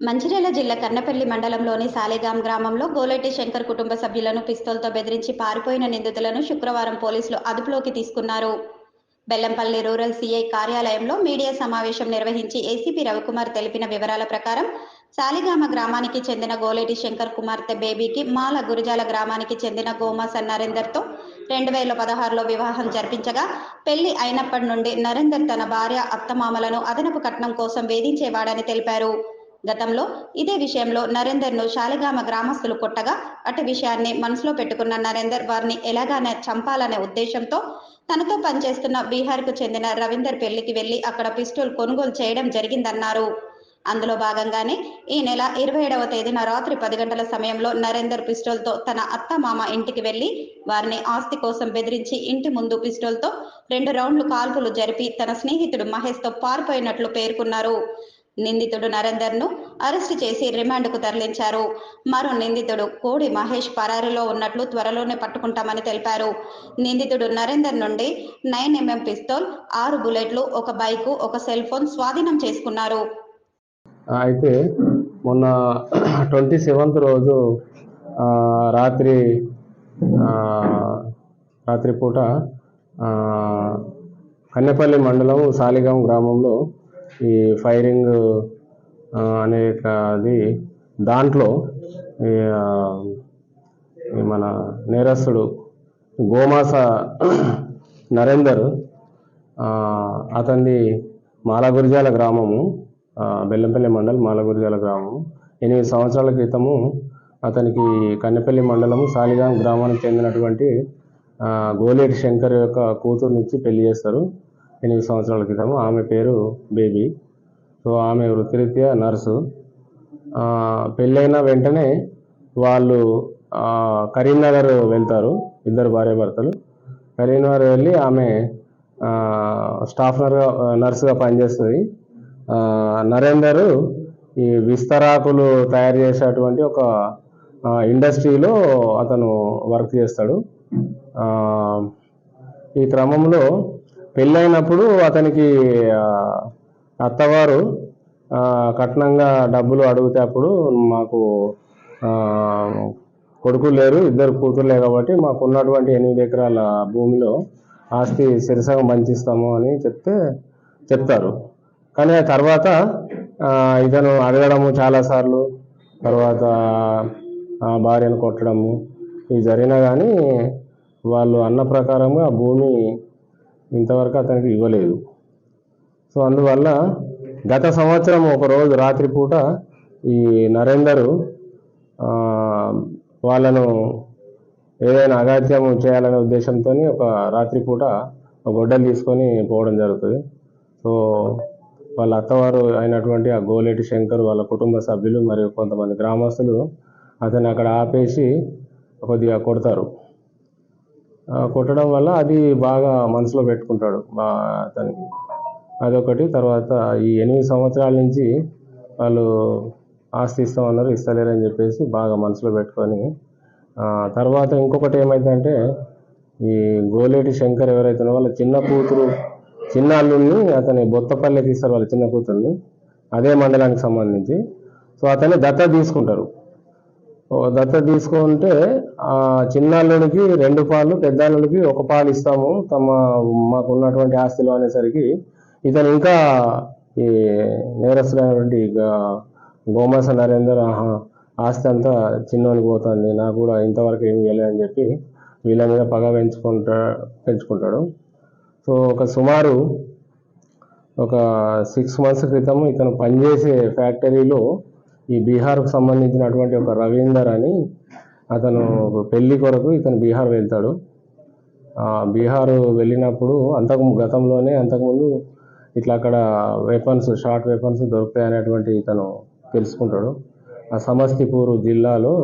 మంచిర్యాల జిల్లా కన్నపల్లి మండలంలోని సాలేగాం గ్రామంలో గోలెట్టి శంకర్ కుటుంబ సభ్యులను పిస్తోల్తో బెదిరించి పారిపోయిన నిందితులను శుక్రవారం పోలీసులు అదుపులోకి తీసుకున్నారు. బెల్లంపల్లి రూరల్ సీఐ కార్యాలయంలో మీడియా సమావేశం నిర్వహించి ఏసీపీ రవికుమార్ తెలిపిన వివరాల ప్రకారం సాలిగామ గ్రామానికి చెందిన గోలేటి శంకర్ కుమార్తె బేబీకి మాల గురజాల గ్రామానికి చెందిన గోమాస నరేందర్తో రెండు వేల పదహారులో వివాహం జరిపించగా పెళ్ళి అయినప్పటి నుండి నరేందర్ తన భార్య అత్తమామలను అదనపు కట్నం కోసం వేధించేవాడని తెలిపారు. గతంలో ఇదే విషయంలో నరేందర్ను శాలిగామ గ్రామస్తులు కొట్టగా అటు విషయాన్ని మనసులో పెట్టుకున్న నరేందర్ వారిని ఎలాగానే చంపాలనే ఉద్దేశంతో తనతో పనిచేస్తున్న బీహార్కు చెందిన రవీందర్ పెళ్ళికి వెళ్ళి అక్కడ పిస్టోల్ కొనుగోలు చేయడం జరిగిందన్నారు. అందులో భాగంగానే ఈ నెల ఇరవై ఏడవ తేదీన రాత్రి పది గంటల సమయంలో నరేందర్ పిస్టోల్తో తన అత్త మామ ఇంటికి వెళ్ళి వారిని ఆస్తి కోసం బెదిరించి ఇంటి ముందు పిస్టోల్తో రెండు రౌండ్లు కాల్పులు జరిపి తన స్నేహితుడు మహేష్తో పారిపోయినట్లు పేర్కొన్నారు. నిందితుడు నరేందర్ను అరెస్టు చేసి రిమాండ్కు తరలించారు. మరో నిందితుడు కోడి మహేష్ పరారీలో ఉన్నట్లు త్వరలోనే పట్టుకుంటామని తెలిపారు. నిందితుడు నరేందర్ నుండి నైన్ ఎంఎం పిస్తోల్ ఆరు బుల్లెట్లు ఒక బైకు ఒక సెల్ ఫోన్ స్వాధీనం చేసుకున్నారు. అయితే మొన్న ట్వంటీ సెవెంత్ రోజు రాత్రి రాత్రిపూట రాత్రి పూట కన్నెపల్లి మండలం సాలిగాం గ్రామంలో ఈ ఫైరింగ్ ఆ, అనేకది దాంట్లో మన నేరస్తుడు గోమాస నరేందర్ అతన్ని మాలగురిజాల గ్రామము బెల్లంపల్లి మండలం మాలగురిజాల గ్రామము. ఎనిమిది సంవత్సరాల క్రితము అతనికి కన్నెపల్లి మండలము సాలిగాం గ్రామానికి చెందినటువంటి గోలేటి శంకర్ యొక్క కూతురునిచ్చి పెళ్ళి చేస్తారు. ఎనిమిది సంవత్సరాల క్రితము ఆమె పేరు బేబీ. సో ఆమె వృత్తిరీత్యా నర్సు. పెళ్ళైన వెంటనే వాళ్ళు కరీంనగర్ వెళ్తారు ఇద్దరు భార్యాభర్తలు. కరీంనగర్ వెళ్ళి ఆమె స్టాఫ్నర్గా స్టాఫ్ నర్గా నర్సుగా పనిచేస్తుంది. నరేందర్ ఈ విస్తరాకులు తయారు చేసేటువంటి ఒక ఇండస్ట్రీలో అతను వర్క్ చేస్తాడు. ఈ క్రమంలో పెళ్ళైనప్పుడు అతనికి అత్తవారు కట్నంగా డబ్బులు అడిగితే అప్పుడు మాకు కొడుకు కొడుకులు లేరు ఇద్దరు కూతురులే కాబట్టి మాకు ఉన్నటువంటి ఎనిమిది ఎకరాల భూమిలో ఆస్తి సిరసగం పంచిస్తాము అని చెప్తే చెప్తారు. కానీ ఆ తర్వాత ఇతను అడగడము చాలాసార్లు తర్వాత ఆ భార్యను కొట్టడము ఇవి జరిగినా కానీ వాళ్ళు అన్న ప్రకారంగా భూమి ఇంతవరకు అతనికి ఇవ్వలేదు. సో అందువల్ల గత సంవత్సరం ఒకరోజు రాత్రిపూట ఈ నరేందర్ వాళ్ళను ఏదైనా అగాత్యం చేయాలనే ఉద్దేశంతో ఒక రాత్రిపూట ఒక గొడ్డలు తీసుకొని పోవడం జరుగుతుంది. సో వాళ్ళ అత్తవారు అయినటువంటి ఆ గోలేటి శంకర్ వాళ్ళ కుటుంబ సభ్యులు మరియు కొంతమంది గ్రామస్తులు అతన్ని అక్కడ ఆపేసి కొద్దిగా కొడతారు. కొట్టడం వల్ల అది బాగా మనసులో పెట్టుకుంటాడు. బా అతనికి అదొకటి. తర్వాత ఈ ఎనిమిది సంవత్సరాల నుంచి వాళ్ళు ఆస్తి ఇస్తామన్నారు ఇస్తలేరని చెప్పేసి బాగా మనసులో పెట్టుకొని తర్వాత ఇంకొకటి ఏమైందంటే ఈ గోలేటి శంకర్ ఎవరైతే వాళ్ళ చిన్న కూతురు చిన్న అల్లుడిని అతని బొత్తపల్లి తీస్తారు వాళ్ళ చిన్న కూతుర్ని అదే మండలానికి సంబంధించి. సో అతన్ని దత్త తీసుకుంటారు. దత్త తీసుకుంటే ఆ చిన్నాళ్ళకి రెండు పాలు పెద్ద ఒక పాలు ఇస్తాము. తమ మాకున్నటువంటి ఆస్తిలో అనేసరికి ఇతను ఇంకా ఈ నేరస్తులైనటువంటి గోమాస నరేందర్ ఆహా ఆస్తి అంతా చిన్నోనికి పోతుంది. నాకు కూడా ఇంతవరకు ఏమి ఇవ్వలేదని చెప్పి వీళ్ళ మీద పగ పెంచుకుంటా పెంచుకుంటాడు. సో ఒక సుమారు ఒక సిక్స్ మంత్స్ క్రితం ఇతను పనిచేసే ఫ్యాక్టరీలో ఈ బీహార్కు సంబంధించినటువంటి ఒక రవీందర్ అని అతను పెళ్ళి కొరకు ఇతను బీహార్ వెళ్తాడు. బీహార్ వెళ్ళినప్పుడు అంతకు గతంలోనే అంతకుముందు ఇట్లా అక్కడ వెపన్స్ షార్ట్ వెపన్స్ దొరుకుతాయి అనేటువంటి ఇతను తెలుసుకుంటాడు. ఆ సమస్తిపూర్ జిల్లాలో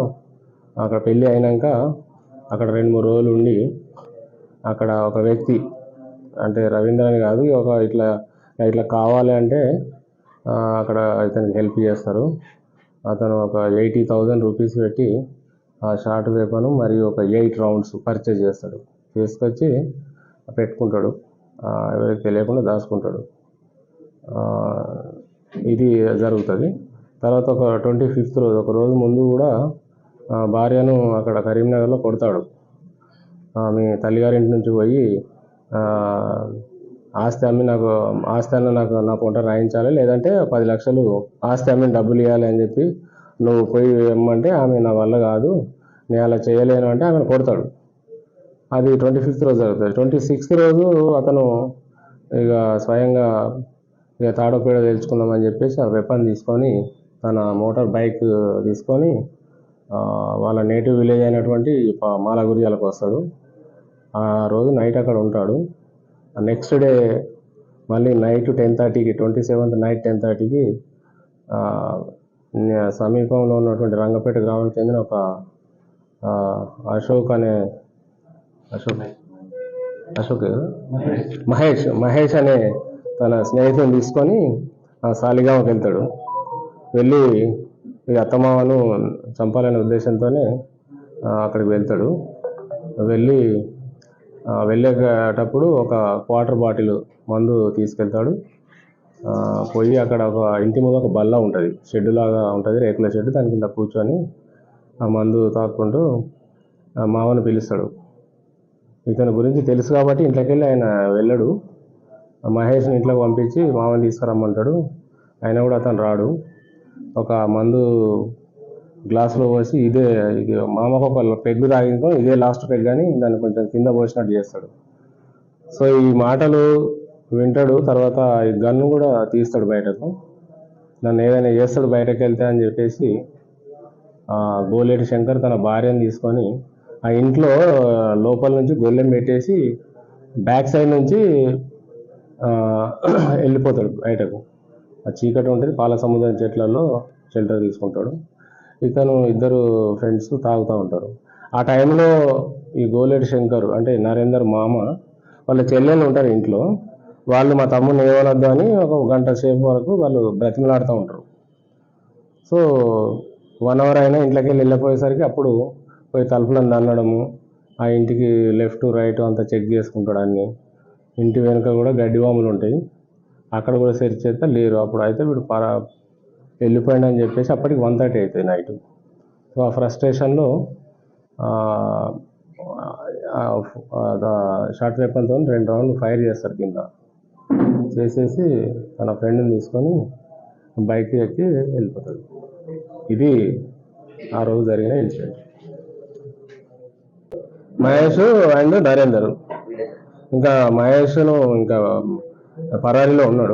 అక్కడ పెళ్ళి అయినాక అక్కడ రెండు మూడు రోజులు ఉండి అక్కడ ఒక వ్యక్తి అంటే రవీంద్ర అని కాదు ఒక ఇట్లా ఇట్లా కావాలి అంటే అక్కడ ఇతనికి హెల్ప్ చేస్తారు. అతను ఒక ఎయిటీ థౌజండ్ రూపీస్ పెట్టి ఆ షార్ట్ వేపను మరియు ఒక ఎయిట్ రౌండ్స్ పర్చేజ్ చేస్తాడు. తీసుకొచ్చి పెట్టుకుంటాడు. ఎవరికి తెలియకుండా దాచుకుంటాడు. ఇది జరుగుతుంది. తర్వాత ఒక ట్వంటీ ఫిఫ్త్ రోజు ఒక రోజు ముందు కూడా భార్యను అక్కడ కరీంనగర్లో కొడతాడు. ఆమె తల్లిగారింటి నుంచి పోయి ఆస్తి అమ్మి నాకు ఆస్తి అన్న నాకు నా పంట రాయించాలి. లేదంటే పది లక్షలు ఆస్తి అమ్మి డబ్బులు ఇవ్వాలి అని చెప్పి నువ్వు పోయి ఇమ్మంటే ఆమె నా వల్ల కాదు. నేను అలా చేయలేను అంటే ఆమెను కొడతాడు. అది ట్వంటీ ఫిఫ్త్ రోజు జరుగుతుంది. ట్వంటీ సిక్స్త్ రోజు అతను ఇక స్వయంగా ఇక తాడోపేడ తెలుసుకుందామని చెప్పేసి ఆ వెపన్ తీసుకొని తన మోటార్ బైక్ తీసుకొని వాళ్ళ నేటివ్ విలేజ్ అయినటువంటి మాల మాలగురియాలకు వస్తాడు. ఆ రోజు నైట్ అక్కడ ఉంటాడు. నెక్స్ట్ డే మళ్ళీ నైట్ టెన్ థర్టీకి ట్వంటీ సెవెంత్ నైట్ టెన్ థర్టీకి సమీపంలో ఉన్నటువంటి రంగపేట గ్రామానికి చెందిన ఒక అశోక్ అనే అశోక్ అశోక్ మహేష్ మహేష్ అనే తన స్నేహితుని తీసుకొని సాలిగామకి వెళ్తాడు. వెళ్ళి ఈ అత్తమామను చంపాలనే ఉద్దేశంతోనే అక్కడికి వెళ్తాడు. వెళ్ళి వెళ్ళేటప్పుడు ఒక క్వార్టర్ బాటిల్ మందు తీసుకెళ్తాడు. పోయి అక్కడ ఒక ఇంటి ముందు ఒక బల్ల ఉంటుంది. షెడ్ లాగా ఉంటుంది రేకుల షెడ్. దాని కింద కూర్చొని ఆ మందు తాక్కుంటూ మామను పిలుస్తాడు. ఇతని గురించి తెలుసు కాబట్టి ఇంట్లోకి వెళ్ళి ఆయన వెళ్ళడు. మహేష్ని ఇంట్లోకి పంపించి మామని తీసుకురమ్మంటాడు. ఆయన కూడా అతను రాడు. ఒక మందు గ్లాసులో పోసి ఇదే ఇది మామకు ఒక పెగ్గు తాగిందో ఇదే లాస్ట్ పెగ్ అని దాన్ని కొంచెం కింద పోసినట్టు చేస్తాడు. సో ఈ మాటలు వింటాడు తర్వాత ఈ గన్ను కూడా తీస్తాడు బయటకు. నన్ను ఏదైనా చేస్తాడు బయటకు వెళ్తే అని చెప్పేసి గోలేటి శంకర్ తన భార్యను తీసుకొని ఆ ఇంట్లో లోపల నుంచి గొల్లెం పెట్టేసి బ్యాక్ సైడ్ నుంచి వెళ్ళిపోతాడు బయటకు. ఆ చీకటి ఉంటుంది పాల సముద్రం చెట్లలో షెల్టర్ తీసుకుంటాడు. ఇతను ఇద్దరు ఫ్రెండ్స్ తాగుతూ ఉంటారు. ఆ టైంలో ఈ గోలేటి శంకర్ అంటే నరేందర్ మామ వాళ్ళ చెల్లెలు ఉంటారు ఇంట్లో. వాళ్ళు మా తమ్ముడిని ఏమనొద్దు అని ఒక గంట సేపు వరకు వాళ్ళు బ్రతిమలాడుతూ ఉంటారు. సో వన్ అవర్ అయినా ఇంట్లోకి వెళ్ళి వెళ్ళిపోయేసరికి అప్పుడు పోయి తలుపులను దన్నడము ఆ ఇంటికి లెఫ్ట్ రైట్ అంతా చెక్ చేసుకుంటాడు అన్నీ. ఇంటి వెనుక కూడా గడ్డి వాములు ఉంటాయి. అక్కడ కూడా సెర్చ్ చేస్తే లేరు. అప్పుడు అయితే వీడు పరా వెళ్ళిపోయాడు అని చెప్పేసి అప్పటికి వన్ థర్టీ అవుతుంది నైట్ సో ఆ ఫ్రస్ట్రేషన్లో షార్ట్ వెపన్తో రెండు రౌండ్లు ఫైర్ చేస్తారు కింద. చేసేసి తన ఫ్రెండ్ని తీసుకొని బైక్ ఎక్కి వెళ్ళిపోతాడు. ఇది ఆ రోజు జరిగిన ఇన్సిడెంట్ మహేష్ అండ్ నరేందర్. ఇంకా మహేష్ను ఇంకా పరారీలో ఉన్నాడు.